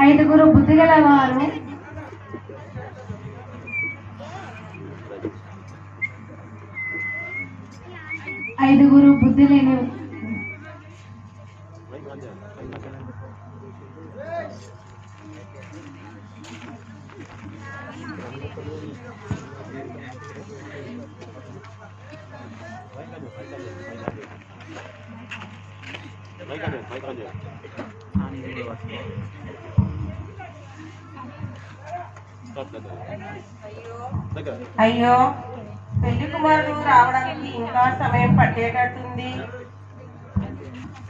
ఐదుగురు బుద్ధిగల వారు ఐదుగురు బుద్ధి లేని అయ్యో పెళ్ళి కుమారుడు రావడానికి ఇంకా సమయం పట్టేటట్టుంది.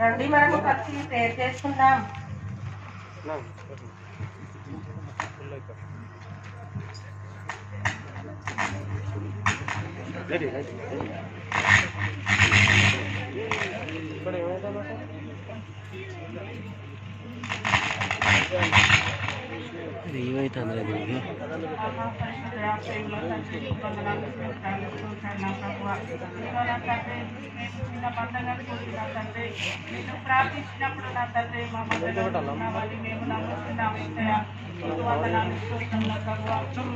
రండి మనము కలిసి ప్రేర్ చేసుకుందాం. ఏమైతుంది దీనికి ప్రార్థించినప్పుడు నా తండ్రి మా మధ్యలో మేము నమ్ముతున్నాము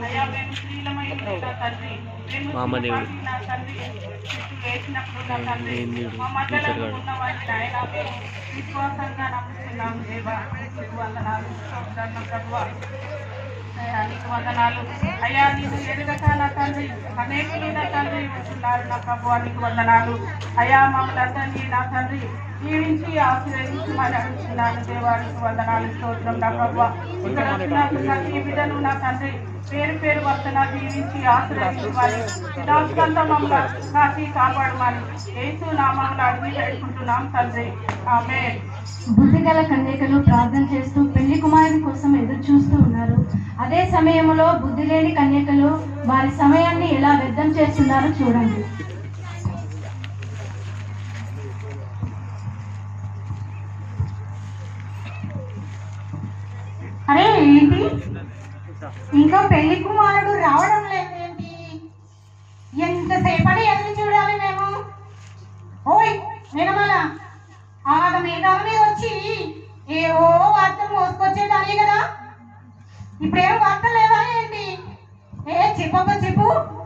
అయ్యా, మేము స్త్రీలమైన ఉండి నా తండ్రి, మేము మా అమ్మ దేవుడు. నా తండ్రి, చెట్టు వేసినప్పుడు నా తండ్రి, ఏం దేవుడు? మా మధ్యలో టీచర్ గాడు. ఉన్న వారిని ఆయన మేము విశ్వాసంగా నమ్ముతున్నాము దేవా. నీకు వందనాలు స్తోత్రాలు ప్రభువా. అయ్యా, నీకు వందనాలు. అయ్యా నీకు ఎదుగక నా తండ్రి అనేకులు నా తండ్రి ఉంటున్నారు నా ప్రభు నీకు వందనాలు. అయ్యా మమ్మల్ని అందరినీ నా తండ్రి జీవించి ఆశీర్వదించి మరి అడుగుతున్నాను. దేవానికి వందనాలు స్తోత్రం నా ప్రభు. ఇక్కడ వచ్చిన ప్రతి బిడ్డను నా తండ్రి పేరు పేరు వర్తన జీవించి ఆశీర్వదించి మమ్మల్ని కాచి కాపాడమని యేసు నామంలో అడిగి పెట్టుకుంటున్నాం తండ్రి. ఆమె బుద్ధిగల కన్యకలు ప్రార్థన చేస్తూ పెళ్ళి కుమారుని కోసం ఎదురు చూస్తూ ఉన్నారు. అదే సమయంలో బుద్ధి లేని కన్యకలు వారి సమయాన్ని ఎలా వ్యర్థం చేస్తున్నారో చూడండి. అరే ఏంటి? ఇంకా పెళ్ళి కుమారుడు రావడం లేదేంటి? ఎంతసేపటి ఎదురు చూడాలి మేము? ఓయ్ వినమాల ఆగ మేఘాల మీద వచ్చి ఏవో వార్తలు మోసుకొచ్చేదాన్ని కదా. ఇప్పుడేం వార్తలు లేవా ఏంటి? ఏ చెప్పబ్బా చెప్పు.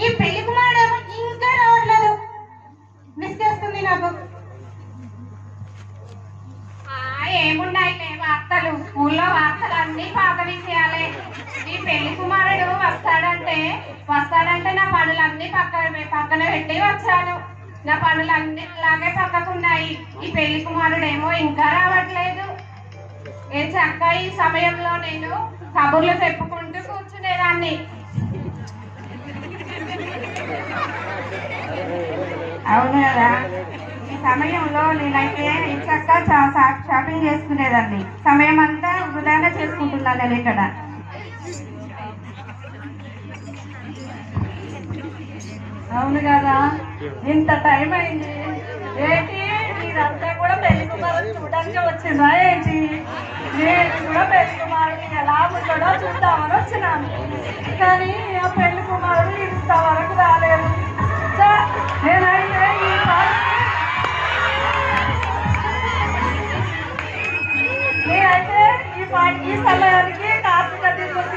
ఈ పెళ్ళి కుమారుడు ఇంకా రావట్లేదు. విసిగేస్తుంది నాకు. ఆ, ఏమున్నాయిలే వార్తలు? ఊళ్ళో వార్తలు అన్ని పాత విషయాలే. ఈ పెళ్ళి కుమారుడు వస్తాడంటే వస్తాడంటే నా పనులన్నీ పక్కన పక్కన పెట్టి వచ్చాను. నా పనులన్నీ ఇలాగే పక్కకున్నాయి ఈ పెళ్ళి కుమారుడు ఏమో ఇంకా రావట్లేదు. ఏ చక్క ఈ సమయంలో నేను కబుర్లు చెప్పుకుంటూ కూర్చునేదాన్ని. అవును కదా? ఈ సమయంలో నేనైతే చక్కగా చా- షాపింగ్ చేసుకునేదాన్ని. సమయం అంతా వృధాగా చేసుకుంటున్నాను నేను ఇక్కడ. అవును కదా? ఇంత టైం అయింది. ఏంటి? మీరంతా కూడా పెళ్ళి కుమారుని చూడడానికి వచ్చిందా ఏంటి? నేను కూడా పెళ్ళి కుమారుని ఎలా ఉంటాడో చూద్దామని వచ్చినాను. కానీ ఆ పెళ్ళి కుమారుడు ఇంతవరకు రాలేదు. ఛ, నేనైతే ఈ నేనైతే ఈ సమయానికి కార్తీక దీపం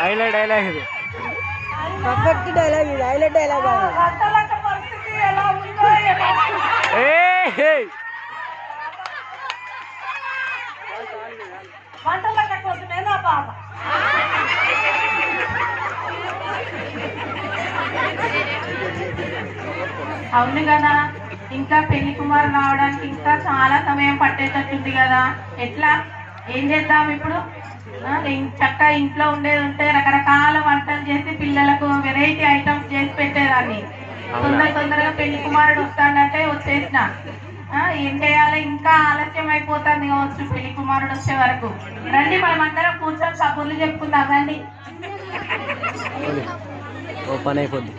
హైలైట్ డైలాగ్ ఇది. పర్ఫెక్ట్ డైలాగ్ ఇది హైలైట్ డైలాగ్ కోసమే నా బాధ అవును కదా ఇంకా పెళ్ళి కుమారు రావడానికి ఇంకా చాలా సమయం పట్టేటట్టుంది కదా. ఎట్లా? ఏం చేద్దాం ఇప్పుడు? చక్కగా ఇంట్లో ఉండేది ఉంటే రకరకాల వంటలు చేసి పిల్లలకు వెరైటీ ఐటమ్స్ చేసి పెట్టేదాన్ని. తొందర తొందరగా పెళ్ళి కుమారుడు వస్తాడంటే వచ్చేసిన. ఏం చేయాలి? ఇంకా ఆలస్యం అయిపోతుంది కావచ్చు పెళ్ళి కుమారుడు వచ్చే వరకు. రండి మనం అందరం కూర్చొని కబుర్లు చెప్పుకుందాం రండి. ఓ పని అయిపోద్ది.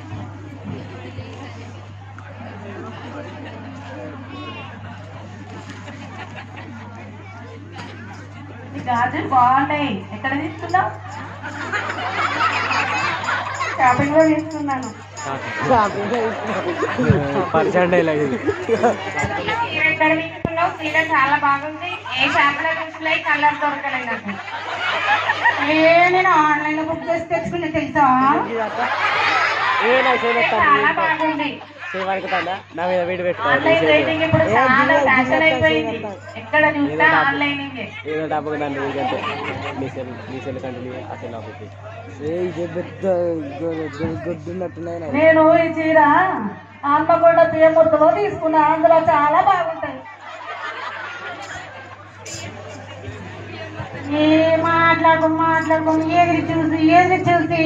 గాజులు బాగున్నాయి. ఎక్కడ తీసుకున్నావు? షాపింగ్లో తీసుకున్నాను. ఎక్కడ తీసుకున్నావు. చీర చాలా బాగుంది. ఏ షాప్లో చూసినా కలర్ దొరకలేదు నాకు. ఏ నేను ఆన్లైన్లో బుక్ చేసి తెచ్చుకున్నా తెలుసా? ఏ సేవ సేవ నా మీద వీడి పెట్టుకోవాలి ఏదో సెల్ సెల్ కంటిన్యూ ఆ సెల్ ఇది పెద్ద గుడ్డున్నట్టున్నాయి నేను ఈ చీర ఆన్మకొండ తీయమూర్తిలో తీసుకున్నా. అందులో చాలా బాగుంటాయి. ఏ మాట్లాడుకో మాట్లాడుకో ఏది చూసి ఏది చూసి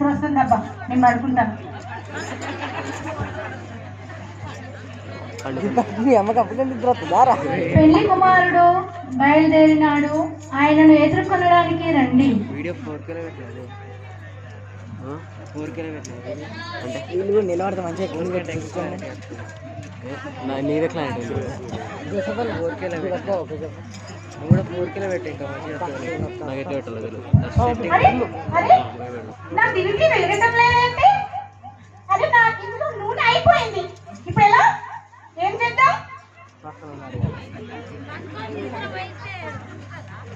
మరి నిద్ర వస్తుందబ్బా నేను పడుకుంటాను వస్తుందా పెళ్ళి కుమారుడు బయలుదేరినాడు. ఆయనను ఎదుర్కొనడానికి రండి. నిలబడితే మంచిగా నీదే క్లయింట్ కూడా ఫోర్ కేలో పెట్టి ఇంకా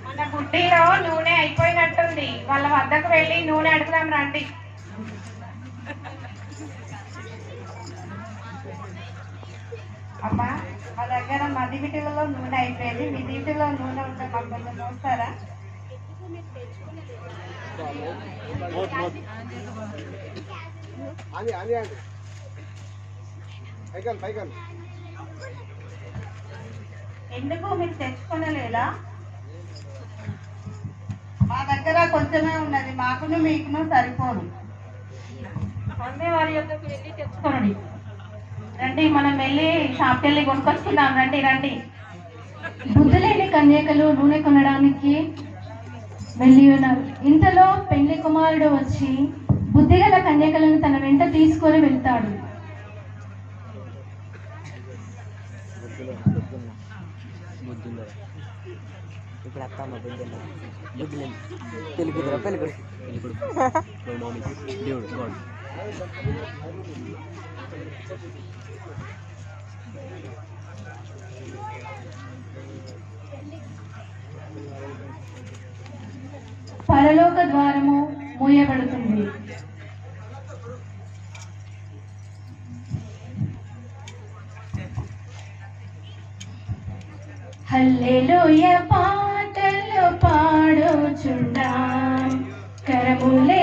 మన గుడ్డీలో నూనె అయిపోయినట్టుంది. వాళ్ళ వద్దకు వెళ్ళి నూనె అడుగుదాం రండి. అమ్మా మా దగ్గర మది వీటిలో నూనె అయిపోయింది. మీ వీటిలో నూనె ఉంటే మాకు కొంచెం చూస్తారా? ఎందుకు మీరు తెచ్చుకోనలేదా? మా దగ్గర కొంచెమే ఉన్నది. మాకును మీకును సరిపోదు. అమ్మే వారి యొక్కకు వెళ్ళి తెచ్చుకోండి రండి మనం వెళ్ళి షాప్కి వెళ్ళి కొనుక్కొచ్చుకుందాం. రండి రండి. బుద్ధి లేని కన్యకలు నూనె కొనడానికి వెళ్ళి ఉన్నారు. ఇంతలో పెళ్ళి కుమారుడు వచ్చి బుద్ధిగల కన్యకలను తన వెంట తీసుకొని వెళ్తాడు. అత్తమ్మ పెళ్ళికొడు ఇప్పుడు పరలోక ద్వారము మూయబడుతుంది. హల్లెలూయ పాటలు పాడుచుండా కరములే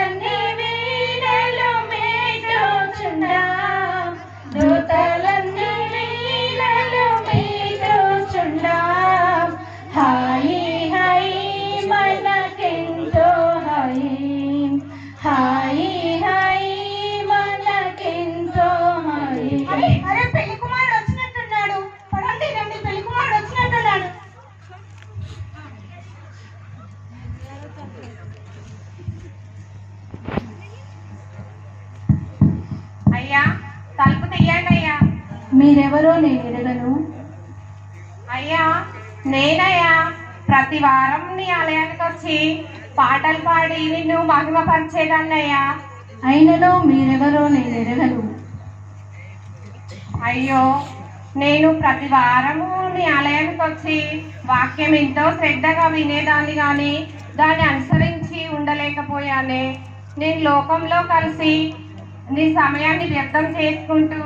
మీరెవరో నేను ఎరగను అయ్యా నేనయ్యా ప్రతి వారం నీ ఆలయానికి వచ్చి పాటలు పాడి నిన్ను మహిమపరిచేదాన్నయ్యా. అయినను మీరెవరో నేను ఎరగను అయ్యో నేను ప్రతి వారము నీ ఆలయానికి వచ్చి వాక్యం ఎంతో శ్రద్ధగా వినేదాన్ని కానీ దాన్ని అనుసరించి ఉండలేకపోయానే. నేను లోకంలో కలిసి నీ సమయాన్ని వ్యర్థం చేసుకుంటూ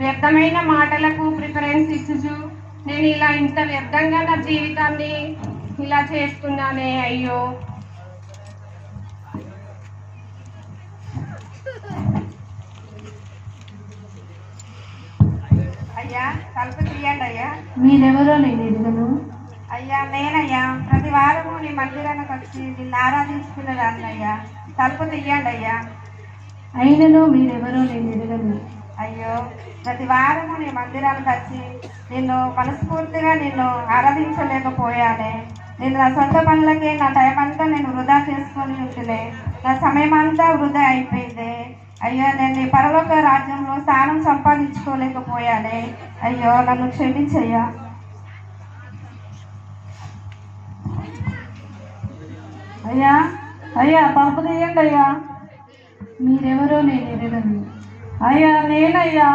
వ్యర్థమైన మాటలకు ప్రిఫరెన్స్ ఇచ్చుచు నేను ఇలా ఇంత వ్యర్థంగా నా జీవితాన్ని ఇలా చేసుకున్నానే అయ్యో. అయ్యా తలుపు తీయండి అయ్యా. మీరెవరో నేను అయ్యా నేనయ్యా ప్రతి వారము నీ మందిరానికి వచ్చి నిన్ను ఆరాధించుకునేదాన్ని అయ్యా తలుపు తీయండి అయ్యా. అయినను మీరెవరో నేను ఎరగను అయ్యో ప్రతి వారము నీ మందిరానికి వచ్చి నిన్ను మనస్ఫూర్తిగా నిన్ను ఆరాధించలేకపోయానే. నేను నా సొంత పనులకే నా టైం అంతా నేను వృధా చేసుకొని ఉంటునే. నా సమయం అంతా వృధా అయిపోయింది. అయ్యో నేను నీ పరలోక రాజ్యంలో స్థానం సంపాదించుకోలేకపోయానే. అయ్యో నన్ను క్షమించయ్యా. అయ్యా అయ్యా పంపదేయండి అయ్యా. మీరెవరో నేను ఎరగను అయ్యా నేనయ్యా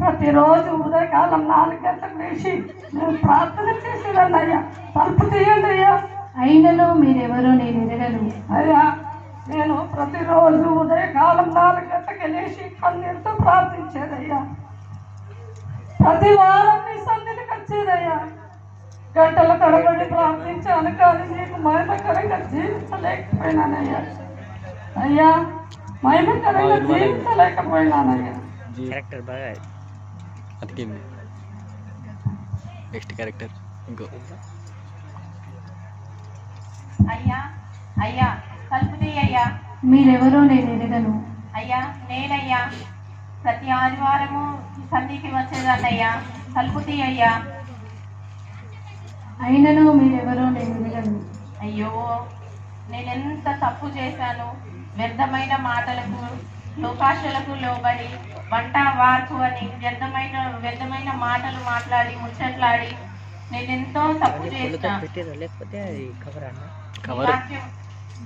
ప్రతిరోజు ఉదయకాలం నాలుగు గంటలకు లేచి నేను ప్రార్థన చేసేదాన్ని అయ్యా. తలుపు తీయండి అయ్యా. అయినను మీరెవరో నేను ఎరగను అయ్యా నేను ప్రతిరోజు ఉదయకాలం నాలుగు గంటలకు లేచి కన్నీరుతో ప్రార్థించేదయ్యా. ప్రతి వారం నీ సన్నిధికి వచ్చేదయ్యా. గంటల తరబడి ప్రార్థించాను కానీ నీకు మహిమకరంగా జీవించలేకపోయినానయ్యా. అయ్యా మహిమకరంగా జీవించలేకపోయినానయ్యా క్యారెక్టర్ బాగా అతికింది. నెక్స్ట్ క్యారెక్టర్ ఇంకో. అయ్యా అయ్యా తలుపు తీయ్యా మీరెవరో నేను ఎరగను అయ్యా నేనయ్యా. ప్రతి ఆదివారము సంధికి వచ్చేదాన్నయ్యా తలుపు తీయ్యా అయినను మీరెవరో నేను ఎరగను అయ్యో నేనెంత తప్పు చేశాను. వ్యర్థమైన మాటలకు లోకాశలకు లోబడి వంట వార్పు అని వ్యర్థమైన వ్యర్థమైన మాటలు మాట్లాడి ముచ్చట్లాడి నేనెంతో తప్పు చేసిన. పెట్టారు లేకపోతే అది కవర్ అన్న? ఈ కవర్ వాక్యం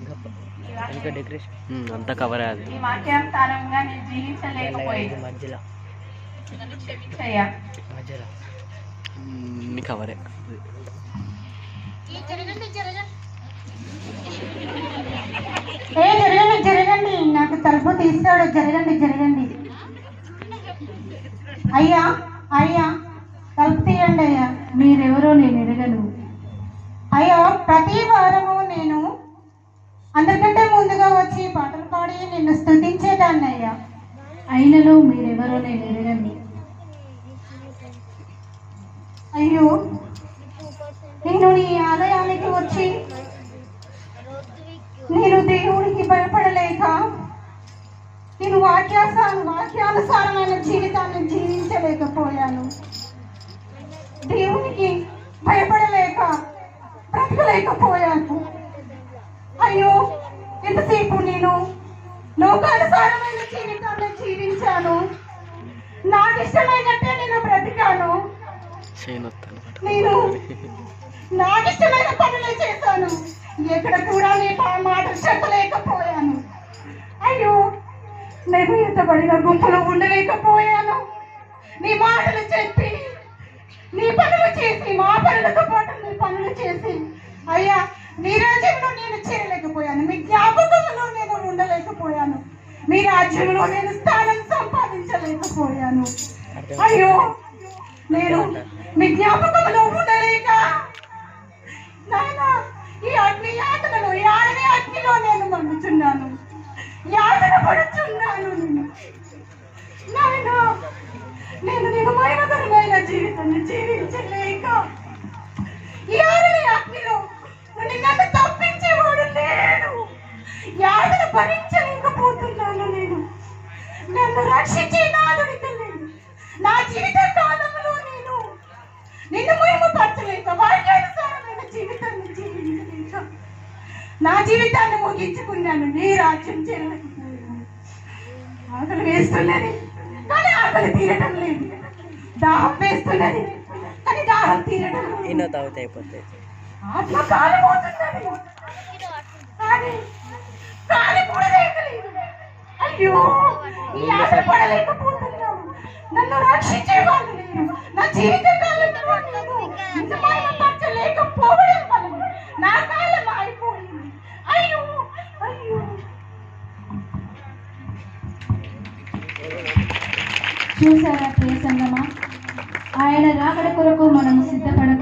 ఈ వాక్యం- ఇంకా డెకరేషన్ అంతా కవరే అది. ఈ వాక్యానుసారంగా నేను జీవించలేకపోయింది మధ్యలో. నన్ను క్షమించయ్యా. మధ్యలో. నీ కవరే తలుపు తీస్తాడు. జరగండి జరగండి అయ్యా అయ్యా తలుపు తీయండి అయ్యా. మీరెవరో నేను ఎరగను. అయ్యా ప్రతి వారము నేను అందరికంటే ముందుగా వచ్చి పాటలు పాడి నిన్ను స్థుతించేదాన్ని అయ్యా. అయినను మీరెవరో నేను ఎరగండి అయ్యో నేను నీ ఆలయానికి వచ్చి నేను దేవుడికి భయపడలేక నేను వాక్యాసాను వాక్యానుసారమైన జీవితాన్ని జీవించలేకపోయాను. దేవునికి భయపడలేక బ్రతకలేకపోయాను. అయ్యో ఎంతసేపు నేను లోకానుసారమైన జీవితాన్ని జీవించాను. నాకు ఇష్టమైనట్టే నేను బ్రతికాను. నేను నాకు ఇష్టమైన పనులే చేశాను. ఎక్కడ కూడా నీ పా- మాట చెప్పలేకపోయాను. అయ్యో నేను ఎంతబడిన గుంపులో ఉండలేకపోయాను. నీ మాటలు చెప్పి నీ పనులు చేసి మా పనులతో పాటు నీ పనులు చేసి. అయ్యా నీ రాజ్యంలో నేను చేరలేకపోయాను మీ జ్ఞాపకంలో నేను ఉండలేకపోయాను. మీ రాజ్యంలో నేను స్థానం సంపాదించలేకపోయాను. అయ్యో నేను మీ జ్ఞాపకంలో ఉండలేక నాయన ఈ అగ్ని యాతనలో ఈ ఆడని అగ్నిలో నేను మండుచున్నాను యాతన పడుచున్నాను నేను. నాయన నేను నేను జీవితాన్ని జీవించలేక యాదని ఆడని అగ్నిలో నన్ను తప్పించేవాడు లేడు. యాతన భరించలేదు జీవితాన్ని ముగించుకున్నాను. నీ రాజ్యం చేరలేకపోయాను ఆకలి వేస్తున్నది. కానీ ఆకలి తీరటం లేదు. దాహం వేస్తున్నది. కానీ దాహం తీరటం ఎన్నో తాగితే అయిపోతాయి ఆత్మ కాలిపోతున్నది. కానీ అయ్యో ఈ ఆశ పడలేకపోతున్నాను నన్ను రక్షించేవాళ్ళు లేరు నా జీవిత